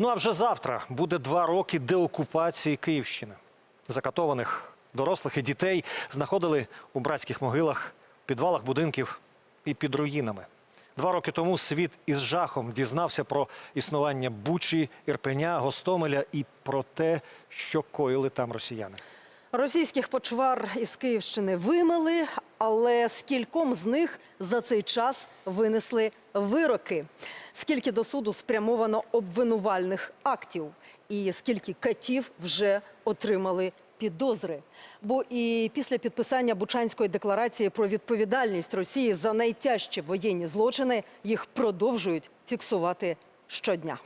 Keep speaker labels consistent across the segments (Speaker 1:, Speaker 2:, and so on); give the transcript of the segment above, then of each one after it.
Speaker 1: Ну а вже завтра буде два роки деокупації Київщини. Закатованих дорослих і дітей знаходили у братських могилах, підвалах будинків і під руїнами. Два роки тому світ із жахом дізнався про існування Бучі, Ірпеня, Гостомеля і про те, що коїли там росіяни.
Speaker 2: Російських почвар із Київщини вимили, але скільком з них за цей час винесли вироки. Скільки до суду спрямовано обвинувальних актів, і скільки катів вже отримали підозри. Бо і після підписання Бучанської декларації про відповідальність Росії за найтяжчі воєнні злочини їх продовжують фіксувати щодня.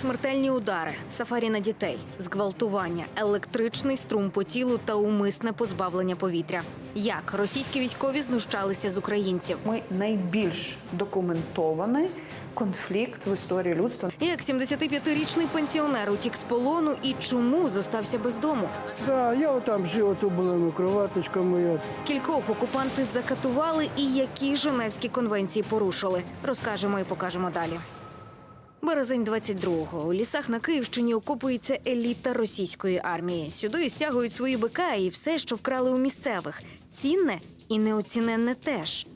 Speaker 3: Смертельні удари, сафарі на дітей, зґвалтування, електричний струм по тілу та умисне позбавлення повітря. Як російські військові знущалися з українців?
Speaker 4: Ми найбільш документований конфлікт в історії людства.
Speaker 3: Як 75-річний пенсіонер утік з полону і чому зостався без дому?
Speaker 5: Да, я отам жив, ото була ну, кроваточка моя.
Speaker 3: Скількох окупанти закатували і які Женевські конвенції порушили, розкажемо і покажемо далі. Березень 22-го. У лісах на Київщині окопується еліта російської армії. Сюди стягують свої БК і все, що вкрали у місцевих. Цінне і неоціненне теж.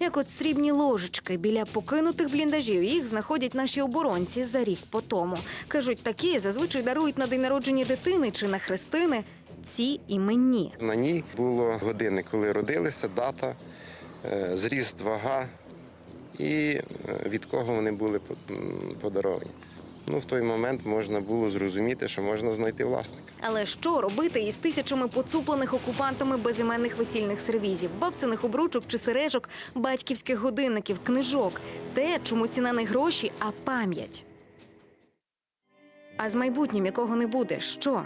Speaker 3: Як от срібні ложечки біля покинутих бліндажів їх знаходять наші оборонці за рік по тому. Кажуть, такі зазвичай дарують на день народження дитини чи на хрестини. Ці іменні.
Speaker 6: На ній було години, коли родилися, дата, е, зріст, вага і е, від кого вони були подаровані. Ну, в той момент можна було зрозуміти, що можна знайти власника.
Speaker 3: Але що робити із тисячами поцуплених окупантами безіменних весільних сервізів, бабциних обручок чи сережок, батьківських годинників, книжок? Те, чому ціна не гроші, а пам'ять. А з майбутнім якого не буде, що?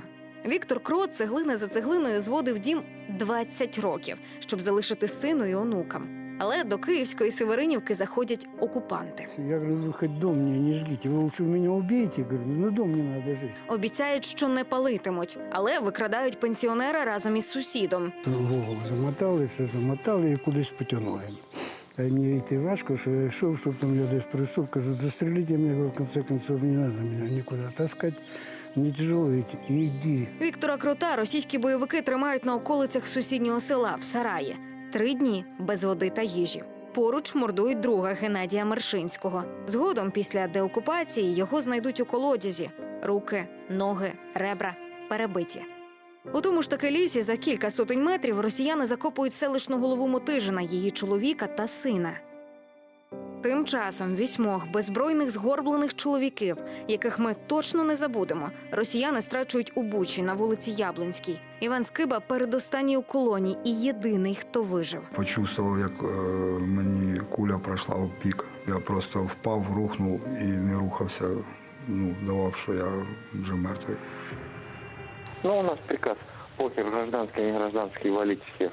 Speaker 3: Віктор Крот цеглина за цеглиною зводив дім 20 років, щоб залишити сину і онукам. Але до Київської Северинівки заходять окупанти.
Speaker 5: Я говорю, вы хоть дом мне не жгите, вы лучше меня убейте. Говорю, ну дом не надо жить.
Speaker 3: Обіцяють, що не палитимуть, але викрадають пенсіонера разом із сусідом.
Speaker 5: Голову замотали, все замотали і кудись потягнули. А мені йти важко, що я йшов, щоб там я десь прийшов, кажу, застрелите мене, в конце концов, не треба мене нікуди таскати. Мені тяжело йти, іди.
Speaker 3: Віктора Крота російські бойовики тримають на околицях сусіднього села в Сараї. Три дні без води та їжі. Поруч мордують друга Геннадія Мершинського. Згодом, після деокупації, його знайдуть у колодязі: руки, ноги, ребра перебиті. У тому ж таки лісі за кілька сотень метрів росіяни закопують селищну голову Мотижина, її чоловіка та сина. Тим часом вісьмох беззбройних згорблених чоловіків, яких ми точно не забудемо, росіяни страчують у Бучі на вулиці Яблонській. Іван Скиба передостанній у колонії і єдиний, хто вижив.
Speaker 7: Почувствував, як е, мені куля пройшла в бік. Я просто впав, рухнув і не рухався. Ну, давав, що я вже мертвий.
Speaker 8: Ну, у нас приказ похер, гражданский, не гражданский, валить всех.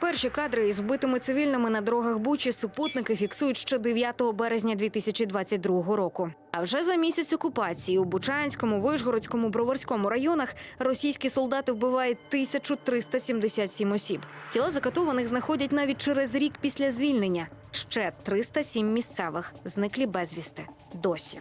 Speaker 3: Перші кадри із вбитими цивільними на дорогах Бучі супутники фіксують ще 9 березня 2022 року. А вже за місяць окупації у Бучанському, Вишгородському, Броварському районах російські солдати вбивають 1377 осіб. Тіла закатованих знаходять навіть через рік після звільнення. Ще 307 місцевих зниклі безвісти. Досі.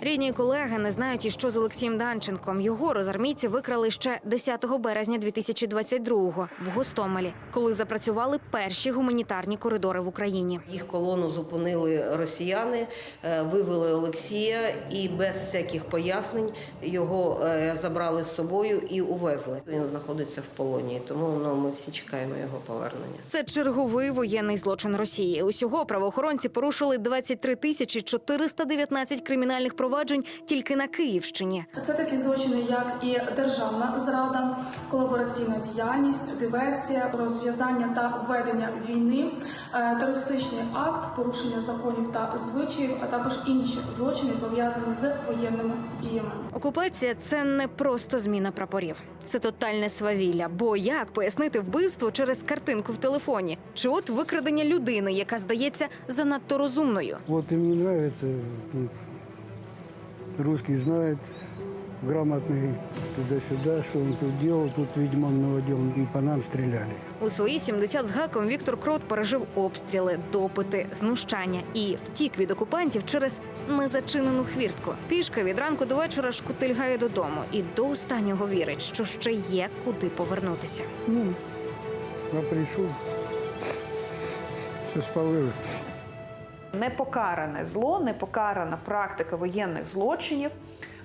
Speaker 3: Рідні колеги не знають, і що з Олексієм Данченком. Його розармійці викрали ще 10 березня 2022-го в Гостомелі, коли запрацювали перші гуманітарні коридори в Україні.
Speaker 9: Їх колону зупинили росіяни, е, вивели Олексія і без всяких пояснень його е, забрали з собою і увезли. Він знаходиться в полоні, тому ну, ми всі чекаємо його повернення.
Speaker 3: Це черговий воєнний злочин Росії. Усього правоохоронці порушили 23 тисячі 419 кримінальних проваджень тільки на Київщині.
Speaker 10: Це такі злочини, як і державна зрада, колабораційна діяльність, диверсія, розв'язання та ведення війни, е, терористичний акт, порушення законів та звичаїв, а також інші злочини пов'язані з воєнними діями.
Speaker 3: Окупація це не просто зміна прапорів, це тотальне свавілля. Бо як пояснити вбивство через картинку в телефоні? Чи от викрадення людини, яка здається занадто розумною?
Speaker 5: Не нравится, ну, русский знает, грамотный туда-сюда, что он тут делал, тут, видимо, он наводил, и по нам стреляли.
Speaker 3: У свої 70 з гаком Віктор Крот пережив обстріли, допити, знущання і втік від окупантів через незачинену хвіртку. Пішка від ранку до вечора шкутильгає додому і до останнього вірить, що ще є куди повернутися.
Speaker 5: Ну, я пришел, все спалило.
Speaker 4: Непокаране зло, непокарана практика воєнних злочинів.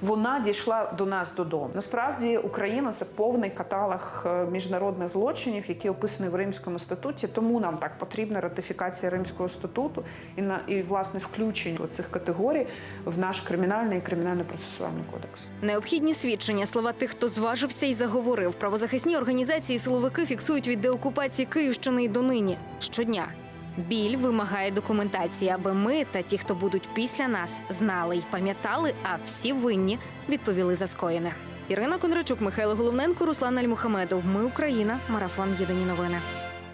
Speaker 4: Вона дійшла до нас додому. Насправді Україна це повний каталог е, міжнародних злочинів, які описані в Римському статуті. Тому нам так потрібна ратифікація Римського статуту і на і власне включення цих категорій в наш кримінальний і кримінально-процесуальний кодекс.
Speaker 3: Необхідні свідчення, слова тих, хто зважився і заговорив. Правозахисні організації силовики фіксують від деокупації Київщини і донині щодня. Біль вимагає документації, аби ми та ті, хто будуть після нас, знали й пам'ятали, а всі винні відповіли за скоєне. Ірина Кондрачук, Михайло Головненко, Руслан Альмухамедов. Ми Україна. Марафон. Єдині новини.